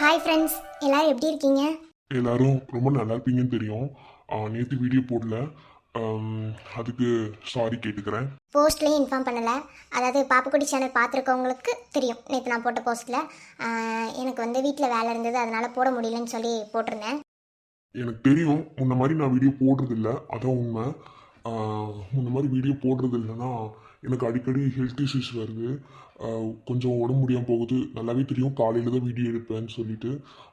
Hi friends எல்லாரும் எப்படி இருக்கீங்க? எல்லாரும் ரொம்ப நல்லா இருப்பீங்கன்னு தெரியும். நேற்று வீடியோ போடல. அதுக்கு சாரி கேட்டுக்கிறேன். போஸ்ட்லேயும் இன்ஃபார்ம் பண்ணலை. அதாவது பாப்புக்குடி சேனல் பார்த்துருக்கவங்களுக்கு தெரியும். நேற்று நான் போட்ட போஸ்ட்டில் எனக்கு வந்து வீட்டில் வேலை இருந்தது. அதனால் போட முடியலன்னு சொல்லி போட்டிருந்தேன். எனக்கு தெரியும். முன்ன மாதிரி நான் வீடியோ போடுறதில்ல. அதான் உண்மை. முன்ன மாதிரி வீடியோ போடுறது இல்லைன்னா எனக்கு அடிக்கடி ஹெல்த் இஷ்யூஸ் வருது. கொஞ்சம் உடம்பு முடியாமல் போகுது. நல்லாவே தெரியும். காலையில் தான் வீடியோ எடுப்பேன்னு சொல்லிட்டு.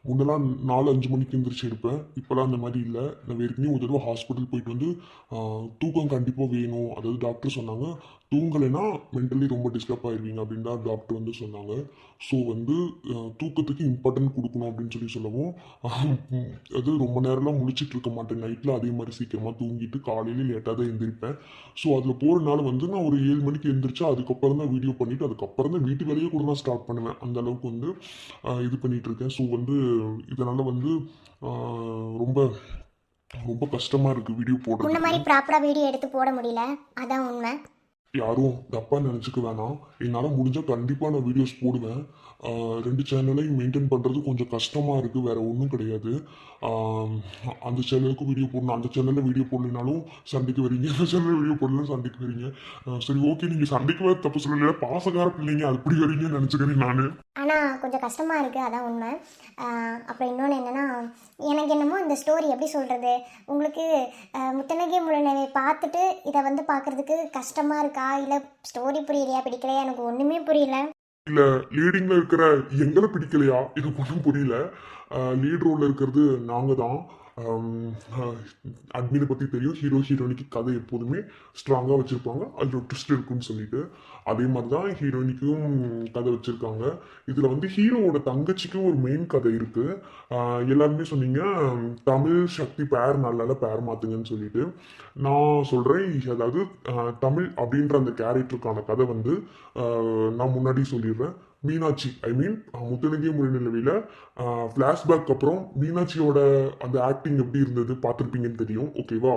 முன்னெல்லாம் நாலு அஞ்சு மணிக்கு எந்திரிச்சு எடுப்பேன். இப்போலாம் அந்த மாதிரி இல்லை. நான் ஏற்கனவே ஒரு தடவை ஹாஸ்பிட்டல் போயிட்டு வந்து தூக்கம் கண்டிப்பாக வேணும். அதாவது டாக்டர் சொன்னாங்க. தூங்கலைன்னா மென்டலி ரொம்ப டிஸ்டர்ப் ஆயிருவீங்க அப்படின்னு தான் டாக்டர் வந்து சொன்னாங்க. ஸோ வந்து தூக்கத்துக்கு இம்பார்ட்டன்ட் கொடுக்கணும் அப்படின்னு சொல்லி சொல்லவும் அது ரொம்ப நேரம்லாம் முழிச்சிட்டு இருக்க மாட்டேன். நைட்டில் அதே மாதிரி சீக்கிரமாக தூங்கிட்டு காலையில லேட்டாக தான் எந்திரிப்பேன். ஸோ அதில் போகிறனால வந்து நான் ஒரு ஏழு மணிக்கு எந்திரிச்சா அதுக்கப்புறம் தான் வீடியோ பண்ணிவிட்டு அதுக்கப்புறம் தான் வீட்டு வேலையே கூட நான் ஸ்டார்ட் பண்ணுவேன். அந்த அளவுக்கு வந்து இது பண்ணிட்டு இருக்கேன். ஸோ வந்து இதனால் வந்து ரொம்ப ரொம்ப கஷ்டமாக இருக்குது வீடியோ முன்ன போடுறது மாதிரி ப்ராப்பராக வீடியோ எடுத்து போட முடியல? அதான் உண்மை. யாரும் தப்பாக நினச்சிக்க வேணாம். என்னால் முடிஞ்சால் கண்டிப்பாக நான் வீடியோஸ் போடுவேன். ரெண்டு சேனலையும் மெயின்டைன் பண்ணுறது கொஞ்சம் கஷ்டமாக இருக்குது வேறு ஒன்றும் கிடையாது. அந்த சேனலுக்கு வீடியோ போடணும். அந்த சேனலில் வீடியோ போடலைனாலும் சண்டைக்கு வரீங்க. இந்த சேனலில் வீடியோ போடலாம் சண்டைக்கு வரீங்க. சரி ஓகே நீங்கள் சண்டைக்கு வர தப்பு சொல்லலை பாசக்கார பிள்ளைங்க அப்படி வரீங்கன்னு நினச்சிக்கிறேன் நான். ஆனால் கொஞ்சம் கஷ்டமாக இருக்குது அதான் உண்மை. அப்புறம் இன்னொன்று என்னென்னா எனக்கு என்னமோ இந்த ஸ்டோரி எப்படி சொல்கிறது உங்களுக்கு முத்தனகே முத்தனகை முழுநவை பார்த்துட்டு இதை வந்து பார்க்குறதுக்கு கஷ்டமாக இருக்கா? இல்லை ஸ்டோரி புரியலையா? பிடிக்கலையா? எனக்கு ஒன்றுமே புரியல. இல்லை லீடிங்கில் இருக்கிற எங்களை பிடிக்கலையா? எனக்கு ஒன்றும் புரியல. லீட் ரோலில் இருக்கிறது நாங்கள் தான் அட்மினை பற்றி தெரியும். ஹீரோ ஹீரோனிக்கு கதை எப்போதுமே ஸ்ட்ராங்காக வச்சுருப்பாங்க. அதில் ஒரு ட்விஸ்ட் இருக்குன்னு சொல்லிட்டு. அதே மாதிரி தான் ஹீரோனிக்கும் கதை வச்சுருக்காங்க. இதில் வந்து ஹீரோவோட தங்கச்சிக்கும் ஒரு மெயின் கதை இருக்குது எல்லாருமே சொன்னீங்க தமிழ் சக்தி பேர் நல்ல பேர் மாற்றுங்கன்னு சொல்லிட்டு. நான் சொல்கிறேன் அதாவது தமிழ் அப்படின்ற அந்த கேரக்டருக்கான கதை வந்து நான் முன்னாடி சொல்லிடுறேன். மீனாட்சி ஐ மீன் முத்தனகிய முறை நிலவில ஃப்ளாஷ்பேக் அப்புறம் மீனாட்சியோட அந்த ஆக்டிங் எப்படி இருந்தது பார்த்துருப்பீங்கன்னு தெரியும் ஓகேவா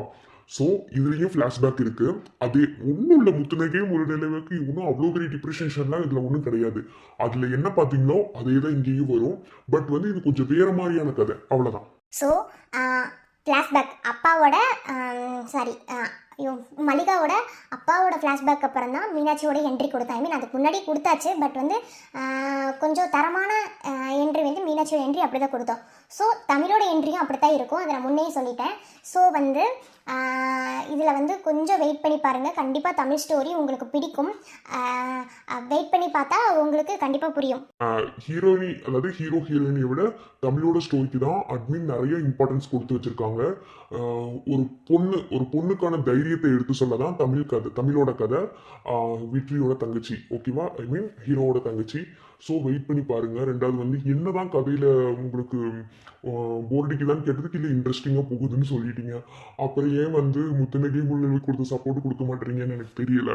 ஸோ இதுலேயும் ஃப்ளாஷ்பேக் இருக்குது அது ஒன்றும் இல்லை முத்துநகை ஒரு நிலவுக்கு இன்னும் அவ்வளோ பெரிய டிப்ரெஷன்லாம் இதில் ஒன்றும் கிடையாது. அதில் என்ன பார்த்தீங்களோ அதே தான் இங்கேயும் வரும். பட் வந்து இது கொஞ்சம் வேறு மாதிரியான கதை. அவ்வளோதான் ஸோ ஃப்ளாஷ்பேக் அப்பாவோட சாரி மல்லிகாவோட அப்பாவோட ஃப்ளாஷ்பேக் அப்புறம் தான் மீனாட்சியோட என்ட்ரி கொடுத்தா. ஐ மீன் அதுக்கு முன்னாடி கொடுத்தாச்சு பட் வந்து கொஞ்சம் தரமான என்ட்ரி வந்து மீனாட்சியோட என்ட்ரி அப்படி தான் கொடுத்தோம். ஸோ தமிழோட என்ட்ரியும் அப்படித்தான் இருக்கும். அதை நான் முன்னே சொல்லிட்டேன். ஸோ வந்து இதில் வந்து கொஞ்சம் வெயிட் பண்ணி பாருங்கள் கண்டிப்பாக தமிழ் ஸ்டோரி உங்களுக்கு பிடிக்கும். வெயிட் பண்ணி பார்த்தா உங்களுக்கு கண்டிப்பாக புரியும். ஹீரோயினி அதாவது ஹீரோ ஹீரோயினியை விட தமிழோட ஸ்டோரிக்கு தான் அட்மின் நிறைய இம்பார்ட்டன்ஸ் கொடுத்து வச்சிருக்காங்க. ஒரு பொண்ணு ஒரு பொண்ணுக்கான தைரியத்தை எடுத்து சொல்ல தான் தமிழ் கதை தமிழோட கதை ஆஹ் வெற்றியோட தங்கச்சி. ஓகேவா ஐ மீன் ஹீரோவோட தங்கச்சி. ஸோ வெயிட் பண்ணி பாருங்கள் ரெண்டாவது வந்து என்னதான் கதையில் உங்களுக்கு போர்டிக்குதான்னு கேட்டதுக்கு இல்லை இன்ட்ரெஸ்டிங்காக போகுதுன்னு சொல்லிட்டீங்க. அப்புறம் ஏன் வந்து முத்தநகை முள்ளி கொடுத்து சப்போர்ட் கொடுக்க மாட்டீங்கன்னு எனக்கு தெரியல.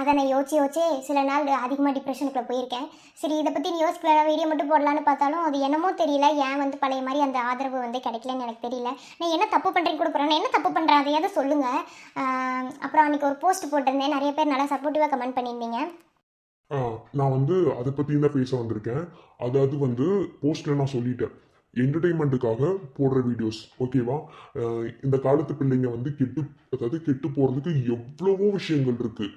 அதை நான் யோசிச்சு யோசிச்சே சில நாள் அதிகமாக டிப்ரெஷனுக்குள்ளே போயிருக்கேன். சரி இதை பற்றி நீ யோசிக்கல வீடியோ மட்டும் போடலான்னு பார்த்தாலும் அது என்னமோ தெரியல. ஏன் வந்து பழைய மாதிரி அந்த ஆதரவு வந்து கிடைக்கலன்னு எனக்கு தெரியல. நான் என்ன தப்பு பண்ணுறேன்னு கூட நான் என்ன தப்பு பண்ணுறேன் அதையாவது சொல்லுங்கள் அப்புறம் அன்றைக்கி ஒரு போஸ்ட் போட்டிருந்தேன். நிறைய பேர் நல்லா சப்போர்ட்டிவாக கமெண்ட் பண்ணியிருந்தீங்க. நான் வந்து அதை பற்றியும் தான் பேச வந்திருக்கேன். அதாவது வந்து போஸ்ட்டில் நான் சொல்லிட்டேன். என்டர்டெயின்மெண்ட்டுக்காக போடுற வீடியோஸ் ஓகேவா இந்த காலத்து பிள்ளைங்க வந்து கெட்டு அதாவது கெட்டு போகிறதுக்கு எவ்வளவோ விஷயங்கள் இருக்குது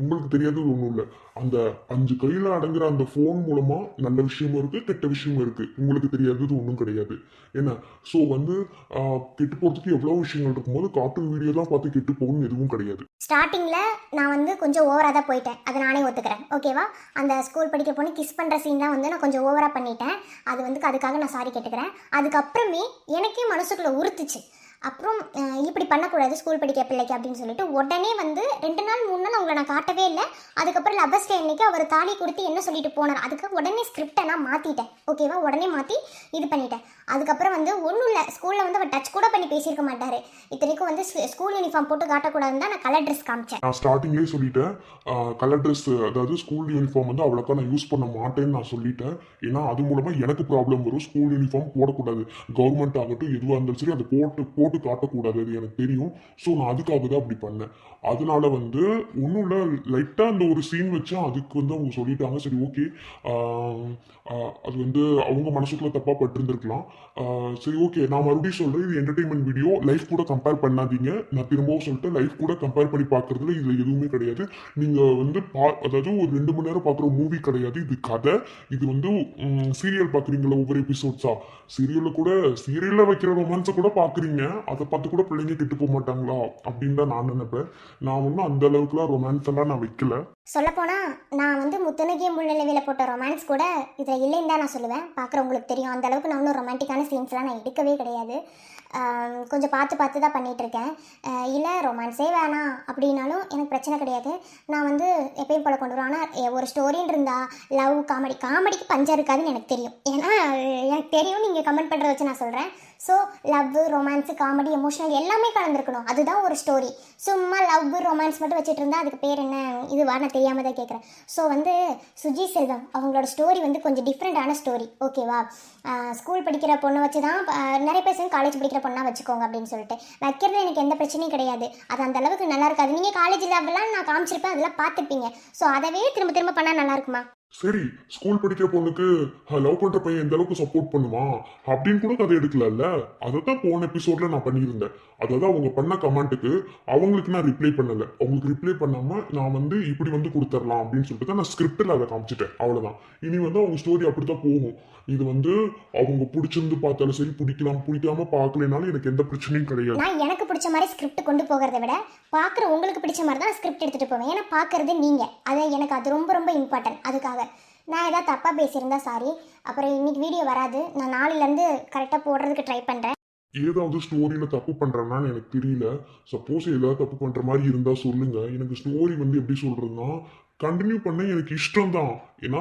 உங்களுக்கு தெரியாதது ஒன்றும் இல்லை. அந்த அஞ்சு கையில் அடங்குற அந்த ஃபோன் மூலமாக நல்ல விஷயமும் இருக்குது கெட்ட விஷயமும் இருக்குது உங்களுக்கு தெரியாதது ஒன்றும் கிடையாது. என்ன? ஸோ வந்து கெட்டு போகிறதுக்கு எவ்வளோ விஷயங்கள் இருக்கும்போது கார்ட்டூன் வீடியோ தான் பார்த்து கெட்டு போகணும்னு எதுவும் கிடையாது. ஸ்டார்டிங்கில் நான் வந்து கொஞ்சம் ஓவராக தான் போயிட்டேன். அதை நானே ஒத்துக்கிறேன். ஓகேவா அந்த ஸ்கூல் படிக்கிற பொண்ணு கிஸ் பண்ணுற சீன் தான் வந்து நான் கொஞ்சம் ஓவராக பண்ணிட்டேன். அது வந்து அதுக்காக நான் சாரி கேட்டுக்கிறேன். அதுக்கப்புறமே எனக்கே மனசுக்குள்ளே உறுத்துச்சு. அப்புறம் இப்படி பண்ணக்கூடாது ஸ்கூல் படிக்கிற பிள்ளைக்கு அப்படின்னு சொல்லிட்டு உடனே வந்து ரெண்டு நாள் மூணு நாள் உங்களை நான் காட்டவே இல்லை. அதுக்கப்புறம் லவர்ஸ் டே அன்னைக்கு அவர் தாலி கொடுத்து என்ன சொல்லிட்டு போனார் அதுக்கு உடனே ஸ்கிரிப்டை நான் மாற்றிட்டேன் ஓகேவா உடனே மாற்றி இது பண்ணிட்டேன். அதுக்கப்புறம் வந்து ஒன்றும் இல்லை ஸ்கூலில் வந்து அவர் டச் கூட பண்ணி பேசியிருக்க மாட்டார். இத்தனைக்கும் வந்து ஸ்கூல் யூனிஃபார்ம் போட்டு காட்டக்கூடாதுன்னு தான் நான் கலர் ட்ரெஸ் காமிச்சேன். நான் ஸ்டார்டிங்லேயே சொல்லிட்டேன். கலர் ட்ரெஸ் அதாவது ஸ்கூல் யூனிஃபார்ம் வந்து அவ்வளோக்கா நான் யூஸ் பண்ண மாட்டேன்னு நான் சொல்லிட்டேன். ஏன்னா அது மூலமாக எனக்கு ப்ராப்ளம் வரும். ஸ்கூல் யூனிஃபார்ம் போடக்கூடாது. கவர்மெண்ட் ஆகட்டும் எதுவாக இருந்தாலும் சரி அதை போட்டு போட்டு காட்டக்கூடாது அது எனக்கு தெரியும். ஸோ நான் அதுக்காக தான் அப்படி பண்ணேன். அதனால வந்து ஒன்றும் இல்லை லைட்டாக அந்த ஒரு சீன் வச்சு அதுக்கு வந்து அவங்க சொல்லிட்டாங்க. சரி ஓகே அது வந்து அவங்க மனசுக்குள்ள தப்பாக பட்டிருந்துருக்கலாம். சரி ஓகே நான் மறுபடியும் சொல்கிறேன் இது என்டர்டைன்மெண்ட் வீடியோ லைஃப் கூட கம்பேர் பண்ணாதீங்க. நான் திரும்பவும் சொல்லிட்டேன் லைஃப் கூட கம்பேர் பண்ணி பார்க்குறதுல இதில் எதுவுமே கிடையாது. நீங்கள் வந்து பா அதாவது ஒரு ரெண்டு மணி நேரம் பார்க்குற மூவி கிடையாது. இது கதை. இது வந்து சீரியல் பார்க்குறீங்களா ஒவ்வொரு எபிசோட்ஸாக சீரியலில் கூட சீரியலில் வைக்கிற ரொமான்ஸை கூட பார்க்குறீங்க. அதை பார்த்து கூட பிள்ளைங்க கெட்டு போக மாட்டாங்களா? அப்படின்னு தான் நான் நினைப்பேன். நான் ஒன்றும் அந்த அளவுக்குலாம் ரொமான்ஸ் எல்லாம் நான் வைக்கல. சொல்லப்போனால் நான் வந்து முத்துனகிய முள்ளிலவில போட்ட ரொமான்ஸ் கூட இதில் இல்லைன்னு தான் நான் சொல்லுவேன். பார்க்குறவங்களுக்கு தெரியும். அந்த அளவுக்கு நான் ஒன்றும் ரொமான்டிக்கான சீன்ஸ்லாம் நான் எடுக்கவே கிடையாது. கொஞ்சம் பார்த்து பார்த்து தான் பண்ணிகிட்டு இருக்கேன். இல்லை ரொமான்ஸே வேணாம் அப்படின்னாலும் எனக்கு பிரச்சனை கிடையாது. நான் வந்து எப்பயும் போல கொண்டு வருவேன். ஆனால் ஒரு ஸ்டோரின்னு இருந்தால் லவ் காமெடி காமெடிக்கு பஞ்சம் இருக்காதுன்னு எனக்கு தெரியும். ஏன்னா எனக்கு தெரியும். நீங்கள் கமெண்ட் பண்ணுறத வச்சு நான் சொல்கிறேன் so love romance comedy emotional எல்லாமே கலந்துருக்கணும். அதுதான் ஒரு ஸ்டோரி சும்மா லவ் ரொமான்ஸ் மட்டும் வச்சுட்டு இருந்தால் அதுக்கு பேர் என்ன? இதுவா நான் தெரியாமல் தான் கேட்குறேன் ஸோ வந்து சுஜி செல்வம் அவங்களோட ஸ்டோரி வந்து கொஞ்சம் டிஃப்ரெண்ட்டான ஸ்டோரி ஓகேவா ஸ்கூல் படிக்கிற பொண்ணை வச்சு தான் நிறைய பேர் காலேஜ் படிக்கிற பொண்ணாக வச்சுக்கோங்க அப்படின்னு சொல்லிட்டு. வைக்கிறது எனக்கு எந்த பிரச்சனையும் கிடையாது. அது அந்த அளவுக்கு நல்லா இருக்காது. நீங்கள் காலேஜ் லெவலாம் நான் காமிச்சிருப்பேன் அதெல்லாம் பார்த்துப்பீங்க ஸோ அதவே திரும்ப திரும்ப பண்ணால் நல்லாயிருக்குமா சரி ஸ்கூல் படிக்கிற பொண்ணுக்கு லவ் பண்ற பையன் எந்த அளவுக்கு சப்போர்ட் பண்ணுவான் அப்படின்னு கூட கதை எடுக்கலல்ல அதை தான் போன எபிசோட்ல நான் பண்ணியிருந்தேன். அதாவது அவங்க பண்ண கமெண்ட்டுக்கு அவங்களுக்கு நான் ரிப்ளை பண்ணல. அவங்களுக்கு ரிப்ளை பண்ணாம நான் வந்து இப்படி வந்து கொடுத்துடலாம் அப்படின்னு சொல்லிட்டு தான் நான் ஸ்கிரிப்டில் அதை காமிச்சிட்டேன். அவ்வளவுதான். இனி வந்து அவங்க ஸ்டோரி அப்படிதான் போகும். இது வந்து அவங்க பிடிச்சிருந்து பார்த்தாலும் சரி பிடிக்கலாம் பிடிக்காம பார்க்கலனாலும் எனக்கு எந்த பிரச்சனையும் கிடையாது. நான் எனக்கு பிடிச்ச மாதிரி ஸ்கிரிப்ட் கொண்டு போகிறத விட பார்க்குற உங்களுக்கு பிடிச்ச மாதிரி தான் ஸ்கிரிப்ட் எடுத்துகிட்டு போவேன். ஏன்னா பார்க்கறது நீங்கள் அதை எனக்கு அது ரொம்ப ரொம்ப இம்பார்ட்டன்ட் அதுக்காக. நான் ஏதாவது தப்பாக பேசியிருந்தா சாரி அப்புறம் இன்னைக்கு வீடியோ வராது. நான் நாளையிலேருந்து கரெக்டாக போடுறதுக்கு ட்ரை பண்ணுறேன் ஏதாவது ஸ்டோரியில் தப்பு பண்றேன்னான்னு எனக்கு தெரியல. சப்போஸ் ஏதாவது தப்பு பண்ணுற மாதிரி இருந்தால் சொல்லுங்க. எனக்கு ஸ்டோரி வந்து எப்படி சொல்கிறதுனா கண்டினியூ பண்ண எனக்கு இஷ்டம் தான் ஏன்னா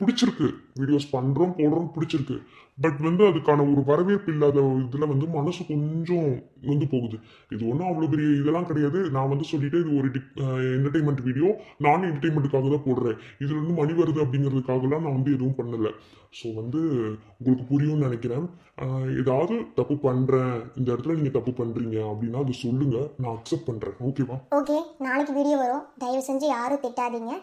பிடிச்சிருக்கு. வீடியோஸ் பண்ணுறோம் போடுறோம் பிடிச்சிருக்கு. பட் வந்து அதுக்கான ஒரு வரவேற்பு இல்லாத இதில் வந்து மனசு கொஞ்சம் வந்து போகுது. இது ஒன்றும் அவ்வளோ பெரிய இதெல்லாம் கிடையாது. நான் வந்து சொல்லிட்டு இது ஒரு என்டர்டைன்மெண்ட் வீடியோ நானும் என்டர்டைன்மெண்ட்டுக்காக தான் போடுறேன். இதுல இருந்து மணி வருது அப்படிங்கிறதுக்காகலாம் நான் வந்து எதுவும் பண்ணலை. ஸோ வந்து உங்களுக்கு புரியும்னு நினைக்கிறேன். ஏதாவது தப்பு பண்ணுறேன் இந்த இடத்துல நீங்கள் தப்பு பண்ணுறீங்க அப்படின்னா அது சொல்லுங்கள் நான் அக்செப்ட் பண்ணுறேன் ஓகேவா ஓகே நாளைக்கு வீடியோ வரும். தயவு செஞ்சு யாரும் திட்டாதீங்க.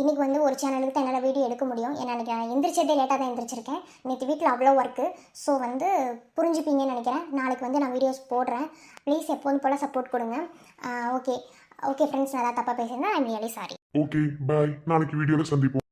இன்றைக்கி வந்து ஒரு சேனலுக்கு தான் என்னால் வீடியோ எடுக்க முடியும். ஏன்னா எனக்கு நான் எந்திரிச்சதே லேட்டாக தான் எந்திரிச்சிருக்கேன். நேற்று வீட்டில் அவ்வளோ ஒர்க்கு ஸோ வந்து புரிஞ்சுப்பீங்கன்னு நினைக்கிறேன். நாளைக்கு வந்து நான் வீடியோஸ் போடுறேன். ப்ளீஸ் எப்போதும் போல் சப்போர்ட் கொடுங்க. ஓகே ஓகே ஃப்ரெண்ட்ஸ் நான் தப்பாக பேசியிருந்தேன். I'm really sorry okay bye நாளைக்கு வீடியோவில் சந்திப்போம்.